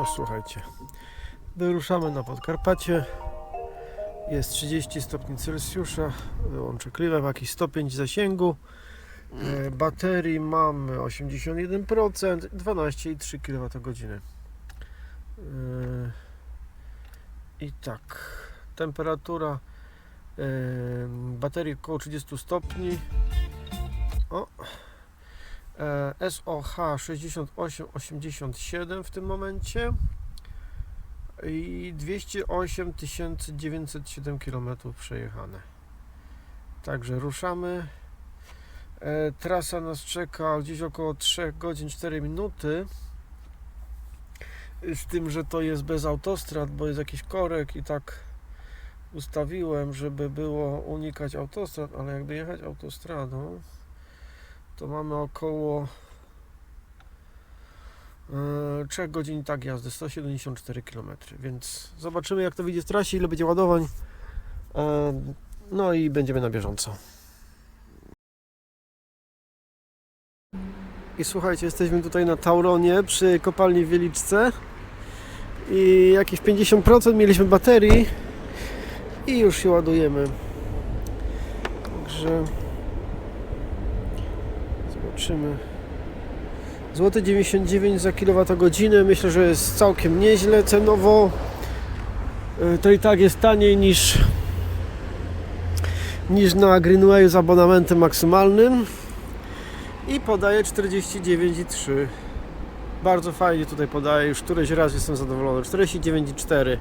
No słuchajcie, wyruszamy na Podkarpacie. Jest 30 stopni Celsjusza. Wyłączę klimat, jakiś stopień zasięgu. E, Baterii mamy 81%, 12,3 kWh. I tak, temperatura e, baterii około 30 stopni. O. E, SOH 6887 w tym momencie i 208 907 km przejechane. Także ruszamy. E, Trasa nas czeka gdzieś około 3 godzin 4 minuty. Z tym, że to jest bez autostrad, bo jest jakiś korek i tak ustawiłem, żeby było unikać autostrad, ale jakby jechać autostradą, to mamy około e, 3 godzin tak jazdy, 174 km, więc zobaczymy jak to wyjdzie w trasie, ile będzie ładowań. E, No i będziemy na bieżąco. I słuchajcie, jesteśmy tutaj na Tauronie przy kopalni w Wieliczce i jakieś 50% mieliśmy baterii i już się ładujemy. Także zobaczymy. Złoty 99 za kWh. Myślę, że jest całkiem nieźle cenowo. Y, To i tak jest taniej niż niż na Greenwayu z abonamentem maksymalnym. I podaje 49,3. Bardzo fajnie tutaj podaje. Już któryś raz jestem zadowolony. 49,4.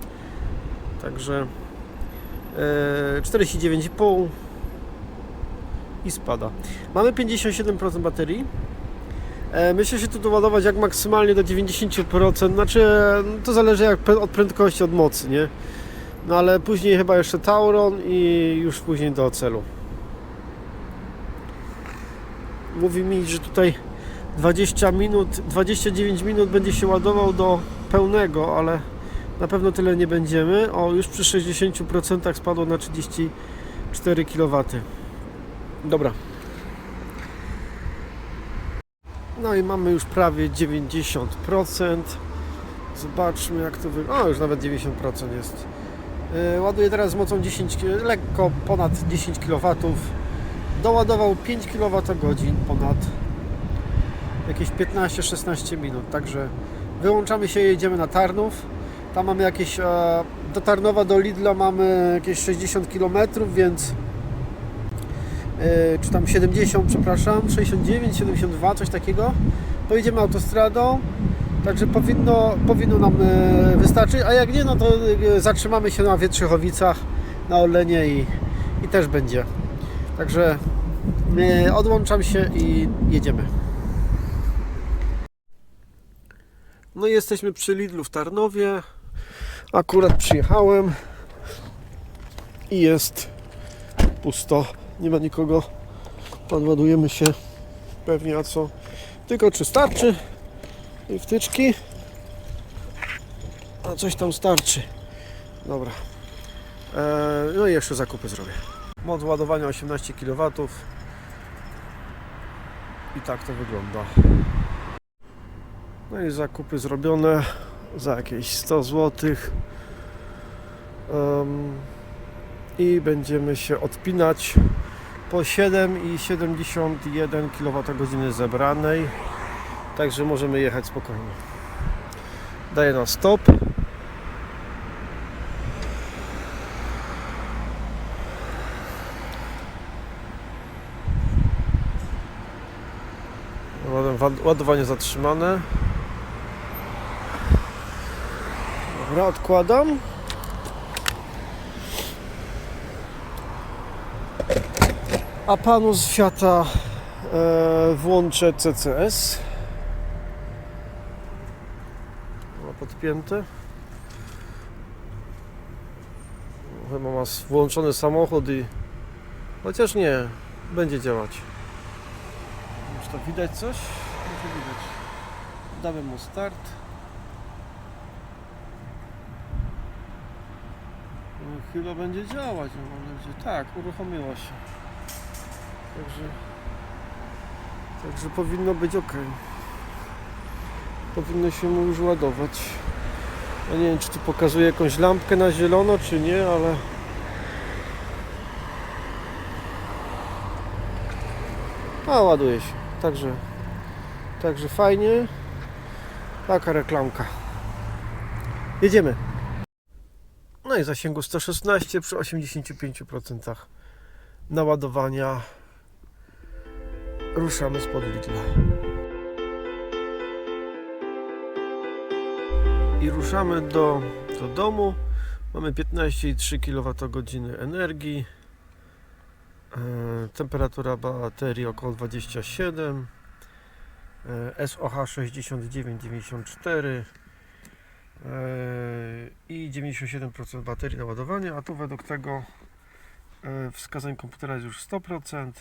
Także e, 49,5 i spada. Mamy 57% baterii. E, Myślę, że tu doładować jak maksymalnie do 90%. Znaczy, to zależy jak od prędkości, od mocy, nie? No ale później chyba jeszcze Tauron i już później do celu. Mówi mi, że tutaj 20 minut, 29 minut będzie się ładował do pełnego, ale na pewno tyle nie będziemy. O, już przy 60% spadło na 34 kW. Dobra. No i mamy już prawie 90%. Zobaczmy jak to wygląda. O, już nawet 90% jest. Yy, Ładuję teraz z mocą 10, ki- lekko ponad 10 kW. Doładował 5 kWh ponad jakieś 15-16 minut. Także wyłączamy się, jedziemy na Tarnów. Tam mamy jakieś, e, do Tarnowa, do Lidla mamy jakieś 60 km, więc e, czy tam 70, przepraszam, 69, 72, coś takiego. Pojedziemy autostradą, także powinno, powinno nam e, wystarczyć, a jak nie, no to e, zatrzymamy się na Wietrzechowicach, na Olenie i, i też będzie. Także e, odłączam się i jedziemy. No i jesteśmy przy Lidlu w Tarnowie. Akurat przyjechałem i jest pusto. Nie ma nikogo. Podładujemy się pewnie, a co? Tylko czy starczy? I wtyczki. A coś tam starczy. Dobra. Eee, no i jeszcze zakupy zrobię. Moc ładowania 18 kW. I tak to wygląda. No i zakupy zrobione za jakieś 100 zł. I będziemy się odpinać po 7,71 kWh zebranej. Także możemy jechać spokojnie. Daję na stop. Ład- Ładowanie zatrzymane. Dobra, odkładam. A panu z Fiata e, włączę CCS. Ma podpięte. Chyba ma włączony samochód i... Chociaż nie, będzie działać. Już to widać coś? Może widać. Damy mu start. No, chyba będzie działać. No, mam nadzieję. Tak, uruchomiło się. Także, także powinno być ok. Powinno się mu już ładować. Ja nie wiem, czy tu pokazuje jakąś lampkę na zielono, czy nie, ale... A, ładuje się. Także, także fajnie. Taka reklamka. Jedziemy. No i zasięgu 116 przy 85% naładowania. Ruszamy spod Lidla. I ruszamy do, do domu. Mamy 15,3 kWh energii. E, temperatura baterii około 27. E, SOH 69,94 e, i 97% baterii naładowania, a tu według tego e, wskazań komputera jest już 100%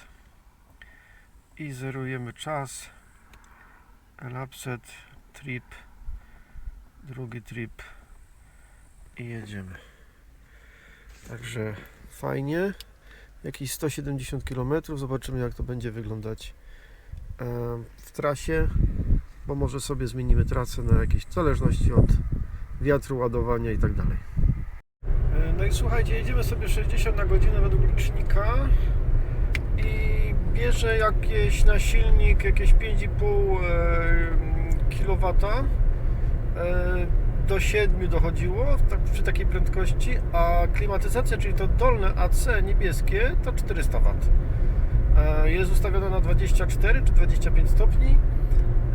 i zerujemy czas. Elapsed trip drugi trip i jedziemy. Także fajnie. Jakieś 170 km zobaczymy jak to będzie wyglądać w trasie bo może sobie zmienimy trasę na jakieś w zależności od wiatru, ładowania i tak dalej. E, No i słuchajcie, jedziemy sobie 60 na godzinę według licznika bierze jakieś na silnik jakieś 5,5 kW e, do 7 dochodziło tak, przy takiej prędkości, a klimatyzacja, czyli to dolne AC niebieskie to 400 W. E, Jest ustawiona na 24 czy 25 stopni.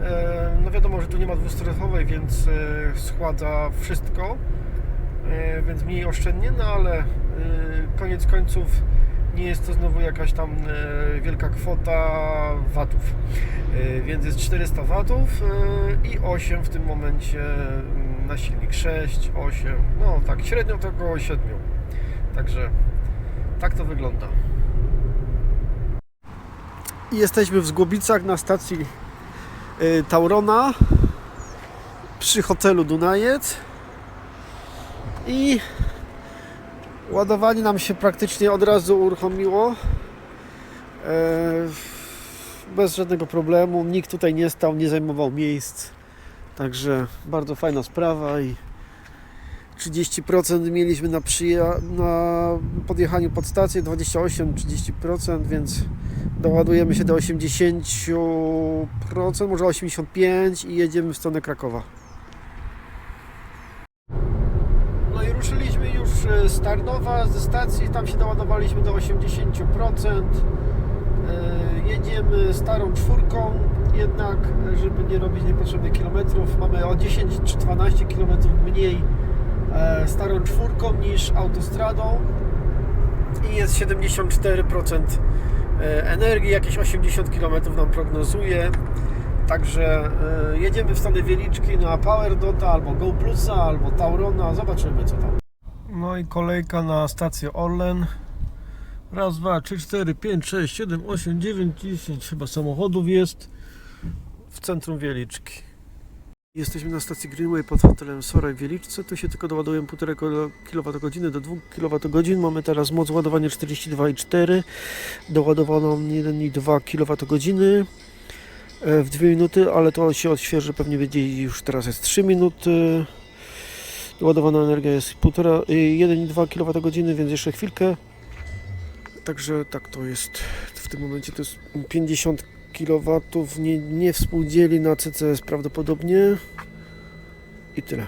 E, No wiadomo, że tu nie ma dwustrefowej, więc e, schładza wszystko, e, więc mniej oszczędnie, no ale e, koniec końców nie jest to znowu jakaś tam e, wielka kwota watów. E, Więc jest 400 watów e, i 8 w tym momencie mm, na silnik 6, 8, no tak średnio to około 7. Także tak to wygląda. Jesteśmy w Zgłobicach na stacji Taurona przy hotelu Dunajec i ładowanie nam się praktycznie od razu uruchomiło. E, bez żadnego problemu. Nikt tutaj nie stał, nie zajmował miejsc. Także bardzo fajna sprawa i 30% mieliśmy na, na podjechaniu pod stację 28-30% więc doładujemy się do 80%, może 85% i jedziemy w stronę Krakowa. No i ruszyliśmy już e, z Tarnowa, ze stacji, tam się doładowaliśmy do 80%. E, Jedziemy starą czwórką, jednak e, żeby nie robić niepotrzebnych kilometrów, mamy o 10 czy 12 kilometrów mniej e, starą czwórką niż autostradą i jest 74% e, energii, jakieś 80 km nam prognozuje. Także e, jedziemy w stronę Wieliczki na Power Dota albo Go Plusa, albo Taurona. Zobaczymy co tam. No i kolejka na stację Orlen. Raz, dwa, trzy, cztery, pięć, sześć, siedem, osiem, dziewięć, dziesięć chyba samochodów jest w centrum Wieliczki. Jesteśmy na stacji Greenway pod hotelem Sora w Wieliczce. Tu się tylko doładujemy 1,5 kWh do 2 kWh. Mamy teraz moc ładowania 42,4. Doładowano 1,2 kWh e, w 2 minuty, ale to się odświeży, pewnie będzie już teraz jest 3 minuty. Doładowana energia jest 1,5 y, 1,2 kWh, więc jeszcze chwilkę. Także tak to jest. W tym momencie to jest 50 kW. Nie, nie współdzieli na CCS prawdopodobnie. I tyle.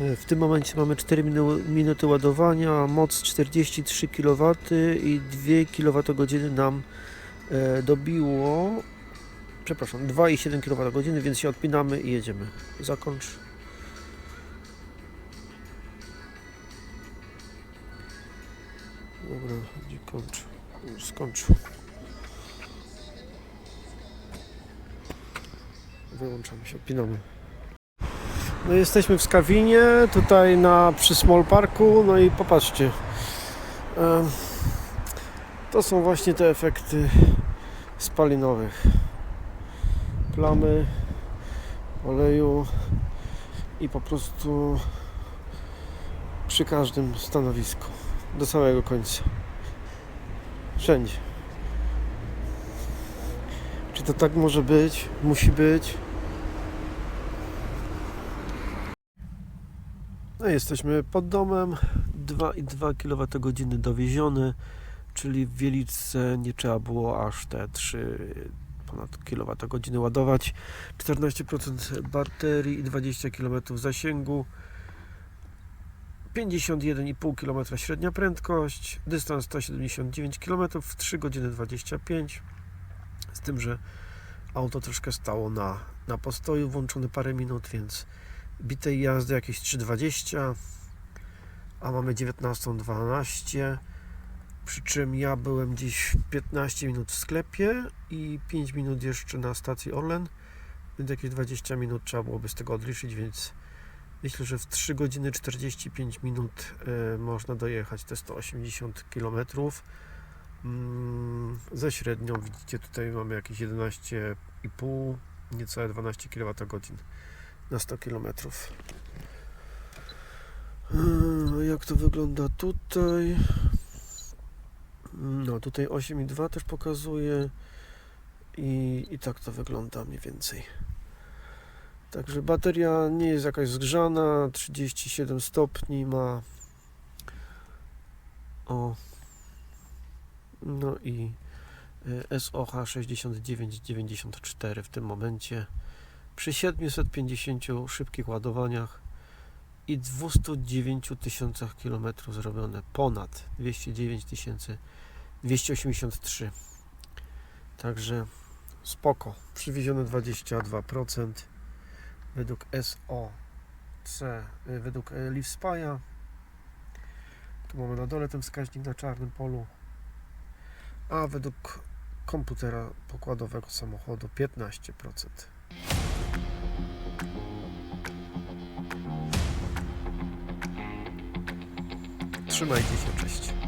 E, W tym momencie mamy 4 minu- minuty ładowania, moc 43 kW i 2 kWh nam e, dobiło. Przepraszam, 2,7 kWh, więc się odpinamy i jedziemy. Zakończ. Dobra, gdzie kończę? Już skończył. Wyłączamy się, odpinamy. No jesteśmy w Skawinie, tutaj na, przy Small Parku, no i popatrzcie. To są właśnie te efekty spalinowych. Plamy oleju i po prostu przy każdym stanowisku do samego końca. Wszędzie. Czy to tak może być? Musi być? No, jesteśmy pod domem. 2,2 kWh dowiezione, czyli w Wieliczce nie trzeba było aż te 3 ponad kWh ładować. 14% baterii i 20 km zasięgu. 51,5 km średnia prędkość, dystans 179 km w 3 godziny 25 z tym, że auto troszkę stało na, na postoju, włączone parę minut, więc bitej jazdy jakieś 3,20 a mamy 19.12 przy czym ja byłem gdzieś 15 minut w sklepie i 5 minut jeszcze na stacji Orlen więc jakieś 20 minut trzeba byłoby z tego odliczyć, więc myślę, że w 3 godziny 45 minut e, można dojechać te 180 km mm, ze średnią widzicie tutaj mamy jakieś 11,5 niecałe 12 kWh na 100 km E, jak to wygląda tutaj? No tutaj 8,2 też pokazuje i, i tak to wygląda mniej więcej Także bateria nie jest jakaś zgrzana, 37 stopni ma. O. No i y, SOH 6994 w tym momencie. Przy 750 szybkich ładowaniach i 209 tysiącach kilometrów zrobione. Ponad 209 tysięcy 283. Także spoko. Przywiezione 22% według SOC, y, według y, Livespaya. Tu mamy na dole ten wskaźnik na czarnym polu. A według komputera pokładowego samochodu 15%. Trzymajcie się, cześć.